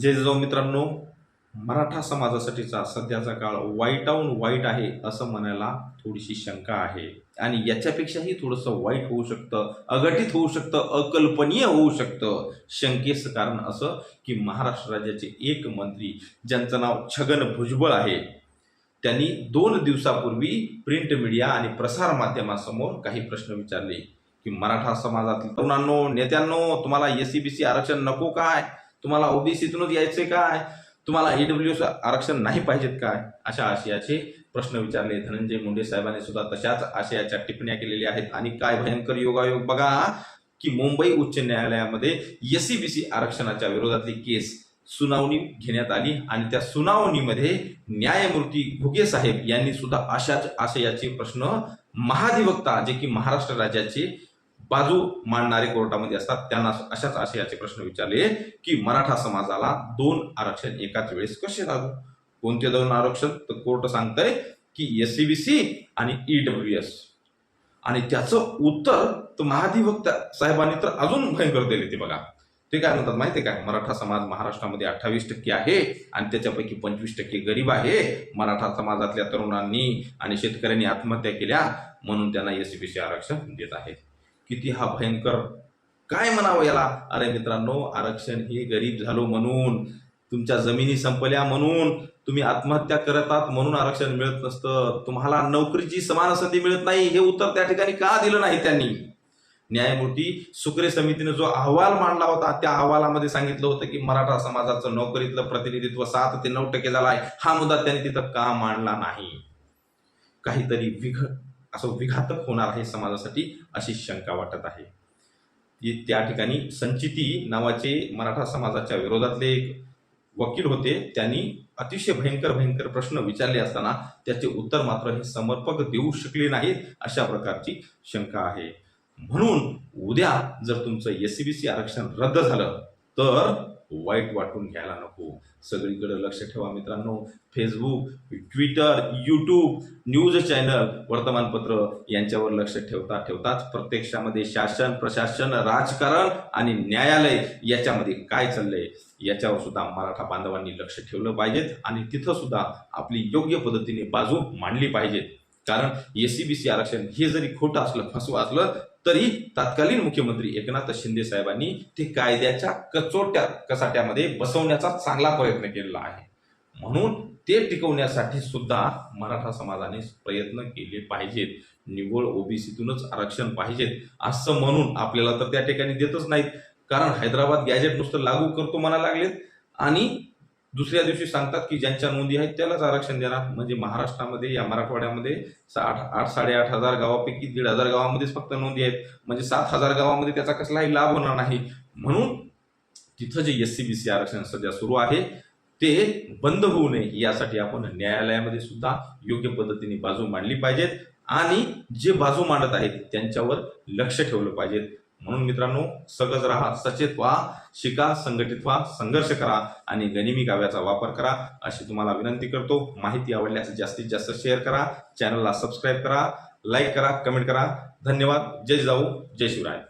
जे जाऊ मित्रांनो मराठा समाजासाठीचा सध्याचा काळ वाईटाहून वाईट आहे असं म्हणायला थोडीशी शंका आहे. आणि याच्यापेक्षाही थोडंसं वाईट होऊ शकतं अघटित होऊ शकतं अकल्पनीय होऊ शकतं. शंकेचं कारण असं की महाराष्ट्र राज्याचे एक मंत्री ज्यांचं नाव छगन भुजबळ आहे त्यांनी दोन दिवसापूर्वी प्रिंट मीडिया आणि प्रसार माध्यमासमोर काही प्रश्न विचारले की मराठा समाजातील तरुणांनो नेत्यांनो तुम्हाला एस सी बी सी आरक्षण नको काय? तुम्हाला ओबीसीतूनच यायचे काय? तुम्हाला ईडब्ल्यू आरक्षण नाही पाहिजेत काय? अशा आशयाचे प्रश्न विचारले धनंजय मुंडे साहेबांनी सुद्धा तशाच आशयाच्या टिप्पण्या केलेल्या आहेत. आणि काय भयंकर योगायोग बघा की मुंबई उच्च न्यायालयामध्ये एस बी सी आरक्षणाच्या विरोधातली केस सुनावणी घेण्यात आली आणि त्या सुनावणीमध्ये न्यायमूर्ती घुगे साहेब यांनी सुद्धा अशाच आशयाचे प्रश्न महाधिवक्ता जे की महाराष्ट्र राज्याचे बाजू मांडणारे कोर्टामध्ये असतात. त्यांना अशाच आशयाचे प्रश्न विचारले की मराठा समाजाला दोन आरक्षण एकाच वेळेस कसे लागू? कोणते दोन आरक्षण? तर कोर्ट सांगतंय की एस सी बी सी आणि ईडब्ल्यू एस आणि त्याचं उत्तर तर महाधिवक्ता साहेबांनी तर अजून भयंकर दिले ते बघा. ते काय म्हणतात माहिती आहे काय मराठा समाज महाराष्ट्रामध्ये अठ्ठावीस टक्के आहे आणि त्याच्यापैकी पंचवीस टक्के गरीब आहे. मराठा समाजातल्या तरुणांनी आणि शेतकऱ्यांनी आत्महत्या केल्या म्हणून त्यांना एस सी बी सी आरक्षण देत आहे. किती हा भयंकर. काय म्हणावं याला? अरे मित्रांनो आरक्षण हे गरीब झालो म्हणून तुमच्या जमिनी संपल्या म्हणून तुम्ही आत्महत्या करत आहात म्हणून आरक्षण मिळत नसतं. तुम्हाला नोकरीची समान संधी मिळत नाही हे उत्तर त्या ठिकाणी का दिलं नाही त्यांनी? न्यायमूर्ती सुक्रे समितीने जो अहवाल मांडला होता त्या अहवालामध्ये सांगितलं होतं की मराठा समाजाचं नोकरीतलं प्रतिनिधित्व सात ते नऊ टक्के झाला आहे. हा मुद्दा त्यांनी तिथं का मांडला नाही? काहीतरी विघ असं विघातक होणार आहे समाजासाठी अशी शंका वाटत आहे. त्या ठिकाणी संचिती नावाचे मराठा समाजाच्या विरोधातले एक वकील होते. त्यांनी अतिशय भयंकर भयंकर प्रश्न विचारले असताना त्याचे उत्तर मात्र हे समर्पक देऊ शकले नाहीत अशा प्रकारची शंका आहे. म्हणून उद्या जर तुमचं एस सी बी सी आरक्षण रद्द झालं तर वाईट वाटून घ्यायला नको. सगळीकडे लक्ष ठेवा मित्रांनो. Facebook Twitter YouTube news channel वर्तमानपत्र यांच्यावर लक्ष ठेवता ठेवताच प्रत्यक्षामध्ये शासन प्रशासन राजकारण आणि न्यायालय याच्यामध्ये काय चाललंय याच्यावर सुद्धा मराठा बांधवांनी लक्ष ठेवलं पाहिजेत आणि तिथं सुद्धा आपली योग्य पद्धतीने बाजू मांडली पाहिजेत. कारण एसीबीसी सी बी सी आरक्षण हे जरी खोटं असलं फसवं असलं तरी तत्कालीन मुख्यमंत्री एकनाथ शिंदे साहेबांनी ते कायद्याच्या कचोट्या कसाट्यामध्ये बसवण्याचा चांगला प्रयत्न केलेला आहे. म्हणून ते टिकवण्यासाठी सुद्धा मराठा समाजाने प्रयत्न केले पाहिजेत. निव्वळ ओबीसीतूनच आरक्षण पाहिजेत असं म्हणून आपल्याला तर त्या ठिकाणी देतच नाहीत. कारण हैदराबाद गॅजेट नुसतं लागू करतो म्हणा लागलेत आणि दुसऱ्या दिवशी सांगतात की ज्यांच्या नोंदी आहेत त्यालाच आरक्षण देणार. म्हणजे महाराष्ट्रामध्ये या मराठवाड्यामध्ये आठ आठ साडेआठ हजार गावापैकी दीड हजार गावामध्येच फक्त नोंदी आहेत. म्हणजे सात हजार गावामध्ये त्याचा कसलाही लाभ होणार नाही. म्हणून तिथं जे एस सी बी सी आरक्षण सध्या सुरू आहे ते बंद होऊ नये यासाठी आपण न्यायालयामध्ये सुद्धा योग्य पद्धतीने बाजू मांडली पाहिजेत. आणि जे बाजू मांडत आहेत त्यांच्यावर लक्ष ठेवलं पाहिजेत. म्हणून मित्रांनो सगळं राहा सचेत व्हा शिका संघटित व्हा संघर्ष करा आणि गनिमी काव्याचा वापर करा अशी तुम्हाला विनंती करतो. माहिती आवडल्यास जास्तीत जास्त शेअर करा चॅनलला सबस्क्राईब करा लाईक करा कमेंट करा. धन्यवाद. जय जाऊ जय शिवराय.